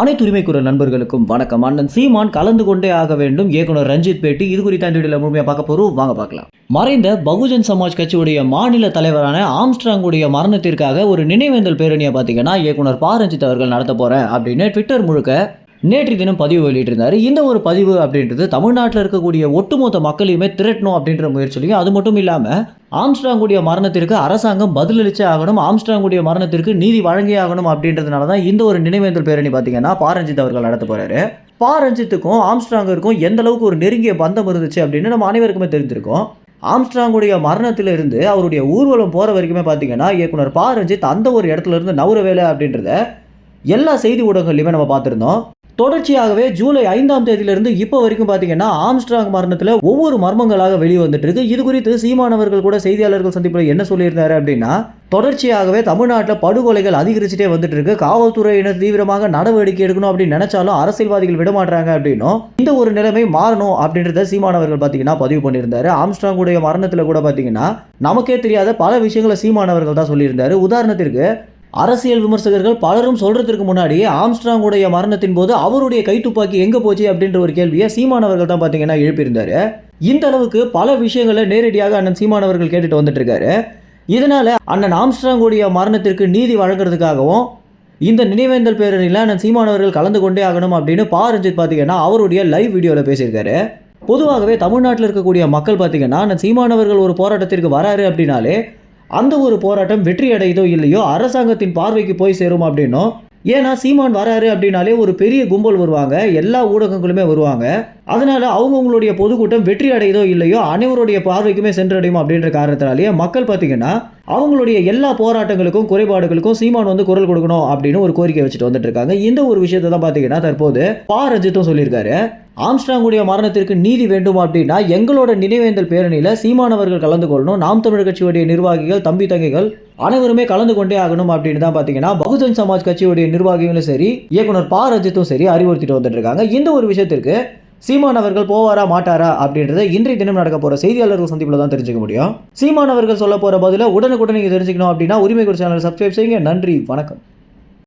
அனைத்து உரிமைக்குரல் நண்பர்களுக்கும் வணக்கம். அண்ணன் சீமான் கலந்து கொண்டே ஆக வேண்டும். இயக்குனர் ரஞ்சித் பேட்டி இது குறித்த அந்த வீடியோவில் முழுமையாக பார்க்க போகிறோம் வாங்க பார்க்கலாம். மறைந்த பகுஜன் சமாஜ் கட்சியுடைய மாநில தலைவரான ஆம்ஸ்ட்ராங்குடைய மரணத்திற்காக ஒரு நினைவேந்தல் பேரணியை பார்த்தீங்கன்னா இயக்குனர் பா. ரஞ்சித் அவர்கள் நடத்த போகிறேன் அப்படின்னு ட்விட்டர் முழுக்க நேற்று தினம் பதிவு வெளியிட்டிருந்தார். இந்த ஒரு பதிவு அப்படின்றது தமிழ்நாட்டில் இருக்கக்கூடிய ஒட்டுமொத்த மக்களையுமே திரட்டணும் அப்படின்ற முயற்சியிலையும் அது மட்டும் இல்லாமல் ஆம்ஸ்ட்ராங்குடைய மரணத்திற்கு அரசாங்கம் பதிலளிச்சே ஆகணும். ஆம்ஸ்ட்ராங்குடைய மரணத்திற்கு நீதி வழங்கியே ஆகணும் அப்படின்றதுனால தான் இந்த ஒரு நினைவேந்தல் பேரணி பார்த்தீங்கன்னா பாரஞ்சித் அவர்கள் நடத்த போகிறாரு பாரஞ்சித்துக்கும் ஆம்ஸ்ட்ராங்கிற்கும் எந்த அளவுக்கு ஒரு நெருங்கிய பந்தம் இருந்துச்சு அப்படின்னு நம்ம அனைவருக்குமே தெரிஞ்சிருக்கோம். ஆம்ஸ்ட்ராங்குடைய மரணத்திலிருந்து அவருடைய ஊர்வலம் போகிற வரைக்குமே பார்த்தீங்கன்னா இயக்குனர் பா. ரஞ்சித் அந்த ஒரு இடத்துல இருந்து நவுற வேலை அப்படின்றத எல்லா செய்தி ஊடகங்கள்லையுமே நம்ம பார்த்துருந்தோம். தொடர்ச்சியாகவே ஜூலை ஐந்தாம் தேதியிலிருந்து இப்போ வரைக்கும் பார்த்தீங்கன்னா ஆம்ஸ்ட்ராங் மரணத்தில் ஒவ்வொரு மர்மங்களாக வெளிவந்துட்டு இருக்கு இது குறித்து சீமானவர்கள் கூட செய்தியாளர்கள் சந்திப்பில் என்ன சொல்லியிருந்தாரு அப்படின்னா தொடர்ச்சியாகவே தமிழ்நாட்டில் படுகொலைகள் அதிகரிச்சுட்டே வந்துட்டு இருக்கு காவல்துறையினர் தீவிரமாக நடவடிக்கை எடுக்கணும் அப்படின்னு நினைச்சாலும் அரசியல்வாதிகள் விடமாட்டாங்க அப்படின்னும். இந்த ஒரு நிலைமை மாறணும் அப்படின்றத சீமானவர்கள் பார்த்தீங்கன்னா பதிவு பண்ணியிருந்தாரு. ஆம்ஸ்ட்ராங்குடைய மரணத்தில் கூட பார்த்தீங்கன்னா நமக்கே தெரியாத பல விஷயங்களை சீமானவர்கள் தான் சொல்லியிருந்தாரு. உதாரணத்திற்கு அரசியல் விமர்சகர்கள் பலரும் சொல்றதுக்கு முன்னாடி ஆம்ஸ்ட்ராங்குடைய மரணத்தின் போது அவருடைய கைத்துப்பாக்கி எங்க போச்சு அப்படின்ற ஒரு கேள்வியை சீமானவர்கள் தான் பார்த்தீங்கன்னா எழுப்பியிருந்தாரு. இந்த அளவுக்கு பல விஷயங்களை நேரடியாக அண்ணன் சீமானவர்கள் கேட்டுட்டு வந்துட்டு இருக்காரு இதனால அண்ணன் ஆம்ஸ்ட்ராங்குடைய மரணத்திற்கு நீதி வழங்குறதுக்காகவும் இந்த நினைவேந்தல் பேரணியில் அண்ணன் சீமானவர்கள் கலந்து கொண்டே ஆகணும் அப்படின்னு பா. ரஞ்சித் பார்த்தீங்கன்னா அவருடைய லைவ் வீடியோவில் பேசியிருக்காரு. பொதுவாகவே தமிழ்நாட்டில் இருக்கக்கூடிய மக்கள் பார்த்தீங்கன்னா அண்ணன் சீமானவர்கள் ஒரு போராட்டத்திற்கு வராரு அப்படின்னாலே அந்த ஒரு போராட்டம் வெற்றி அடையுதோ இல்லையோ அரசாங்கத்தின் பார்வைக்கு போய் சேரும் அப்படின்னும் ஏன்னா சீமான் வராரு அப்படின்னாலே ஒரு பெரிய கும்பல் வருவாங்க எல்லா ஊடகங்களுமே வருவாங்க. அதனால அவங்கவுங்களுடைய பொதுக்கூட்டம் வெற்றி அடையுதோ இல்லையோ அனைவருடைய பார்வைக்குமே சென்றடையும் அப்படின்ற காரணத்தினாலேயே மக்கள் பார்த்தீங்கன்னா அவங்களுடைய எல்லா போராட்டங்களுக்கும் குறைபாடுகளுக்கும் சீமான் வந்து குரல் கொடுக்கணும் அப்படின்னு ஒரு கோரிக்கை வச்சுட்டு வந்துட்டு இருக்காங்க. இந்த ஒரு விஷயத்தை தான் பார்த்தீங்கன்னா தற்போது பா. ரஞ்சித்தும் சொல்லியிருக்காரு. ஆம்ஸ்ட்ராங்குடைய மரணத்திற்கு நீதி வேண்டும் அப்படின்னா எங்களோட நினைவேந்தல் பேரணியில் சீமானவர்கள் கலந்து கொள்ளணும் நாம் தமிழர் கட்சியுடைய நிர்வாகிகள் தம்பி தங்கைகள் அனைவருமே கலந்து கொண்டே ஆகணும் அப்படின்னு தான் பார்த்தீங்கன்னா பகுஜன் சமாஜ் கட்சியுடைய நிர்வாகிகளும் சரி இயக்குனர் பா. ரஜித்தும் சரி அறிவுறுத்திட்டு வந்துட்டு இருக்காங்க இந்த ஒரு விஷயத்திற்கு சீமான் அவர்கள் போவாரா மாட்டாரா அப்படின்றத இன்றைய தினம் நடக்க போற செய்தியாளர்கள் சந்திப்பில் தான் தெரிஞ்சுக்க முடியும். சீமான் அவர்கள் சொல்ல போற பதில உடனுக்குடன் நீங்க தெரிஞ்சுக்கணும் அப்படின்னா உரிமை சேனல் சப்ஸ்கிரைப் செய்யுங்க. நன்றி வணக்கம்.